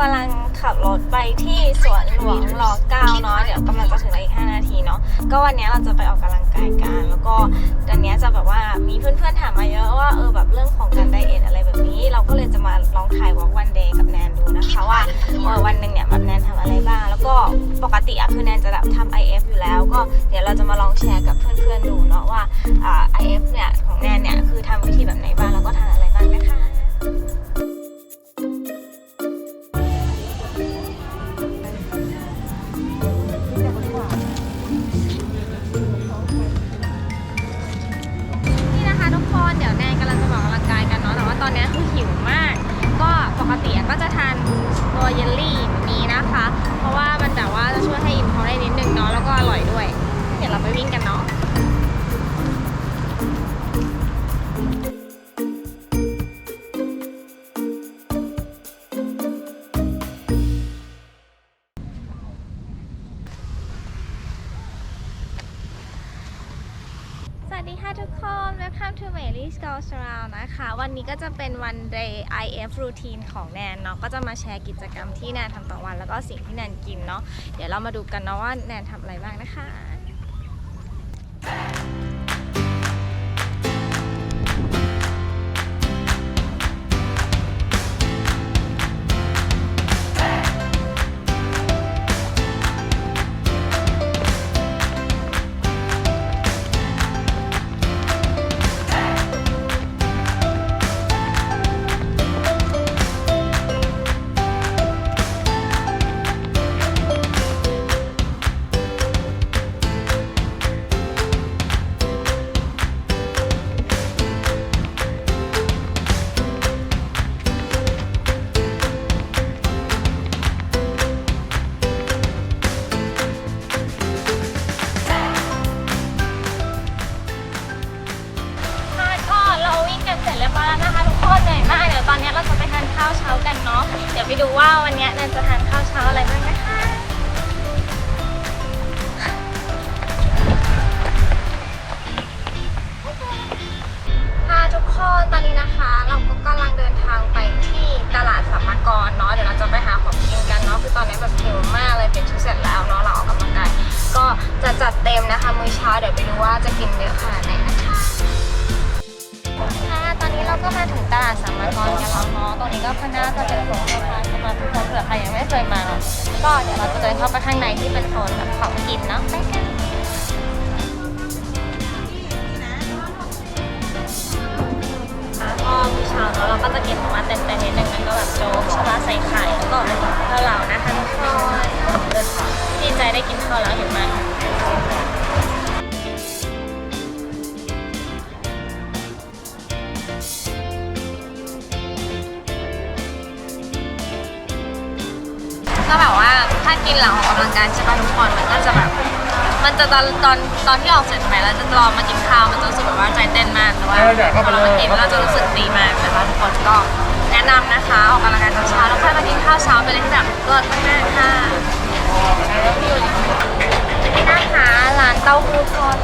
กำลังขับรถไปที่สวนหลวงรอเก้าเนาะเดี๋ยวกำลังจะถึงแล้วอีก 5 นาทีเนาะก็วันนี้เราจะไปออกกำลังกายกันแล้วก็ตอนนี้จะแบบว่ามีเพื่อนๆถามมาเยอะว่าเออแบบเรื่องของการไดเอทอะไรแบบนี้ เราก็เลยจะมาลองถ่ายวอล์กวันเดย์กับแนนดูนะคะว่าเออวันหนึ่งเนี่ยแบบแนนทำอะไรบ้าง แล้วก็ปกติอะคือแนนจะแบบทำ IF อยู่แล้ว ก็เดี๋ยวเราจะมาลองแชร์กับเพื่อนๆดูเนาะว่าอ่า IF เนี่ยของแนนเนี่ย นี้คือหิวมาก ก็ปกติก็จะทานตัวเยลลี่แบบนี้นะคะ เพราะว่ามันแบบว่าจะช่วยให้อิ่มท้องได้นิดนึงเนาะแล้วก็อร่อยด้วย เดี๋ยวเราไปวิ่งกันเนาะ Welcome to Mary's Girls Around นะคะ วันนี้ก็จะเป็นวัน day IF routine ของแนนเนาะ ก็จะมาแชร์กิจกรรมที่แนนทำต่อวัน แล้วก็สิ่งที่แนนกินเนาะ เดี๋ยวเรามาดูกันเนาะว่าแนนทำอะไรบ้างนะคะ หิวมากเลยเป็นชุดเสร็จแล้วเนาะเราออกกำลังกายก็จะจัดเต็มนะคะมื้อเช้าเดี๋ยวไปดูว่าจะกินเยอะขนาดไหนนะคะค่ะตอนนี้เราก็มาถึงตลาดสัมมากรกันแล้วเนาะตรงนี้ก็พน่าจะเป็นโซนสะพานสำหรับทุกคนเผื่อใครยังไม่เคยมาเนาะก็เดี๋ยวเราจะเดินเข้าไปข้างในที่เป็นโซนแบบของกินเนาะไปกันก็มื้อเช้าเนอะเรา ก็จะกินของมาเต็มไปนิดนึงมันก็แบบโจ๊กชลาใส่ไข่แล้วก็เกาเหลานะคะทุกคนดีใจได้กินข้าวแล้วเห็นไหมก็แบบว่าถ้ากินหลังออกกำลังกายใช่ป่ะทุกคนมันก็จะแบบ มันจะตอนตอนตอนที่ออกเสร็จใหม่แล้วจะรอมากินข้าวมันจะรู้สึกแบบว่าใจเต้นมากแต่ว่าพอเรามากินเราจะรู้สึกดีมากนะคะทุกคนก็แนะนำนะคะออกกำลังกายตอนเช้าแล้วค่อยมากินข้าวเช้าไปเลยที่แบบเลิศมากๆค่ะนี่นะคะร้านเต้าหู้ทอด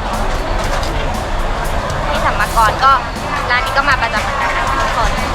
ที่สัมมากรก็ร้านนี้ก็มาประจำเหมือนกันนะคะทุกคนนี่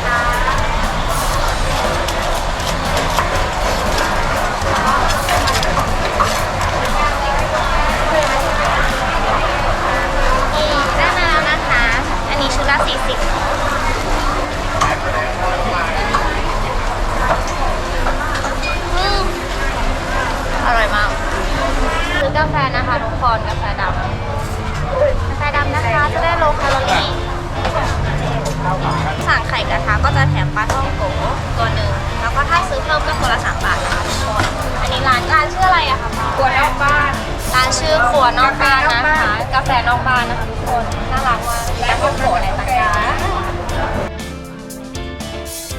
ลาท่องโกตัวหนึ่งแล้วก็ถ้าซื้อเพิ่มก็ตัวละสามบาทนะคะทุกคนอันนี้ร้านร้านชื่ออะไรอะคะครัวนอกบ้านร้านชื่อครัวนอกบ้านนะคะ กาแฟนอกบ้านนะคะทุกคนน่ารักมากแล้วก็โผล่ในตะกร้า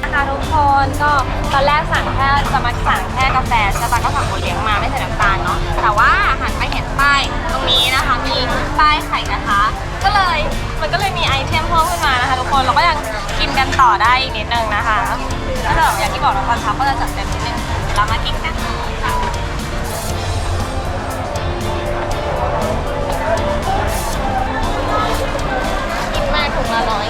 นะคะทุกคนก็ตอนแรกสั่งแค่จะมาสั่งแค่กาแฟใช่ปะก็สั่งโอเลี้ยงมาไม่ใส่น้ำตาลเนาะแต่ว่าหันไปเห็นป้ายตรงนี้นะคะมีป้ายไข่กระทะก็เลยมันก็เลยมีไอเทมเพิ่มขึ้นมานะคะทุกคนเราก็ยัง กินกันต่อได้อีกนิดนึงนะคะก็แบบอย่างที่บอกเราตอนเช้าก็จะจัดเต็มนิดนึงเรามากินกันกินมากถุงละร้อย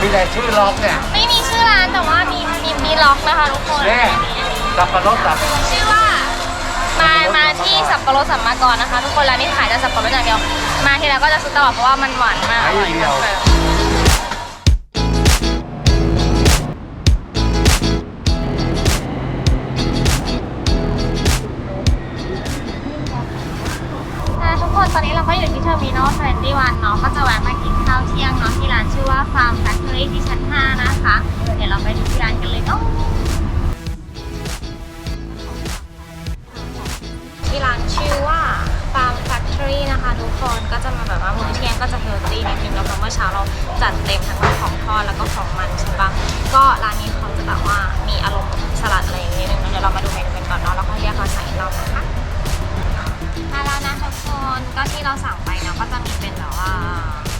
มีแต่ชื่อล็อกเนี่ยไม่มีชื่อร้านแต่ว่าล็อกนะคะทุกคนแน่สับปะรดสับชื่อว่ามามาที่สับปะรดสัมมากรนะคะ ทุกคนร้านนี้ขายแต่สับปะรดอย่างเดียว มาทีไรก็จะซื้อตลอดเพราะว่ามันหวานมากอร่อยมากเลย ของทอดแล้วก็ของมันใช่ปะก็ร้านนี้เขาจะแบบว่ามีอารมณ์สลัดอะไรอย่างเงี้ยนึงเดี๋ยวเรามาดูเมนูกันก่อนเนาะแล้วก็เรียกเขาใส่อีกรอบนะคะมาแล้วนะทุกคนก็ที่เราสั่งไปเนาะก็จะมีเป็นแบบว่า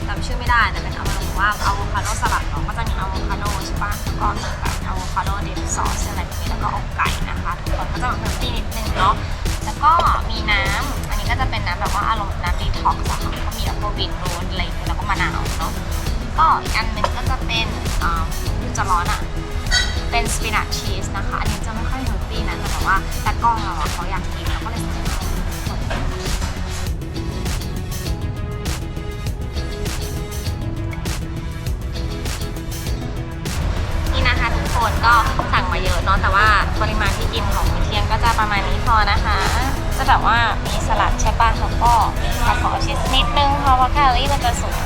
จำชื่อไม่ได้แต่เป็นอารมาลงว่าอะโวคาโดสลัดเนาะก็จะมีอะโวคาโดใช่ปะแล้วก็มีแบบอะโวคาโดดิปซอสอะไรแบบนี้แล้วก็อกไก่นะคะทุกคนก็จะแบบเฮลตี้นิดนึงเนาะแล้วก็มีน้ำอันนี้ก็จะเป็นน้ำแบบว่าอารมณ์น้ำดีท็อกซ์อะค่ะก็มีแบบพวกบีทรูทอะไรแล้วก็มะนาวเนาะ ก็อีกอันหนึ่งก็จะเป็นอ่าจะร้อนอะเป็นสปินัชชีสนะคะ อันนี้จะไม่ค่อยเฮลตี้นะแต่ว่าแต่กล้องเราอะเขาอยากกินเราก็เลยสั่งมานี่นะคะทุกคนก็สั่งมาเยอะเนาะแต่ว่าปริมาณที่กินของมื้อเที่ยงก็จะประมาณนี้พอนะคะ จะแบบว่ามีสลัดใช่ป่ะแล้วก็มีซอสของชีสนิดนึงเพราะว่าแคลอรี่มันจะสูง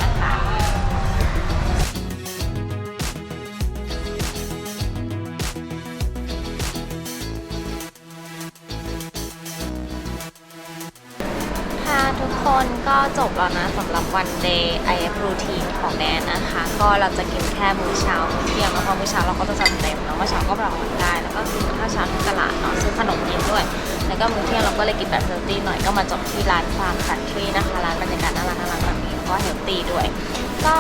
ทุกคนก็จบแล้วนะสำหรับวันเดย์ IF routine ของแนนนะคะ ก็เราจะกินแค่มื้อเช้ามื้อเที่ยงแล้วพอมื้อเช้าเราก็จะจัดเต็มเนาะมื่อเช้าก็ไปออกกำลังกายแล้วก็ซื้อข้าวเช้าที่ตลาดเนาะซื้อขนมกินด้วย แล้วก็มื้อเที่ยงเราก็เลยกินแบบเฮลตี้หน่อยก็มาจบที่ร้านฟาร์มคันทรีนะคะร้านบรรยากาศน่ารักน่ารักแบบนี้แล้วก็เฮลตี้ด้วย ก็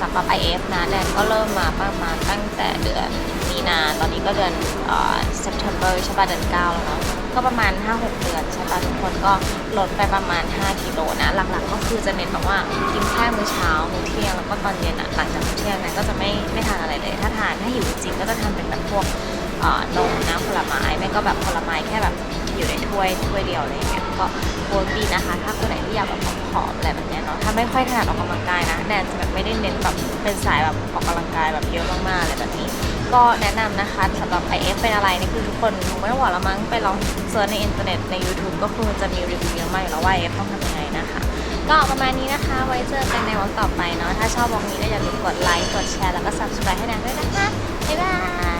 สำหรับ IF นะแดนก็เริ่มมาประมาณตั้งแต่เดือนมีนาตอนนี้ก็เดือนอ่า September ใช่ป่ะเดือน9แล้วเนาะ ก็ประมาณ 5-6 เดือนใช่ปะทุกคนก็ลดไปประมาณ 5 กิโลนะ หลักๆ ก็คือจะเน้นแบบว่ากินแค่มื้อเช้า มื้อเที่ยง แล้วก็ตอนเย็นอะหลังจากมื้อเที่ยงนะก็จะไม่ไม่ทานอะไรเลย ถ้าทานถ้าหิวจริงก็จะทานเป็นแบบพวกนมน้ำผลไม้ไม่ก็แบบผลไม้แค่แบบอยู่ในถ้วยถ้วยเดียวอะไรอย่างเงี้ยก็เวิร์กดีนะคะ ถ้าคนไหนที่อยากแบบผอมๆอะไรแบบเนี้ยเนาะถ้าไม่ค่อยถนัดออกกำลังกายนะแนนจะแบบไม่ได้เน้นแบบเป็นสายแบบออกกำลังกายแบบเยอะมากๆอะไรแบบนี้ ก็แนะนำนะคะสำหรับ IF เป็นอะไรนี่คือทุกคนคงไม่ต้องหวละมั้งไปลองเซิร์ชในอินเทอร์เน็ตใน YouTube ก็คือจะมีรีวิวเยอะมากอยู่แล้วว่า IF ต้องทำยังไงนะคะ ก็ประมาณนี้นะคะ ไว้เจอกันในวันต่อไปเนาะถ้าชอบวงนี้ก็อย่าลืมกดไลค์กดแชร์แล้วก็ subscribe ให้แนนด้วยนะคะบ๊ายบาย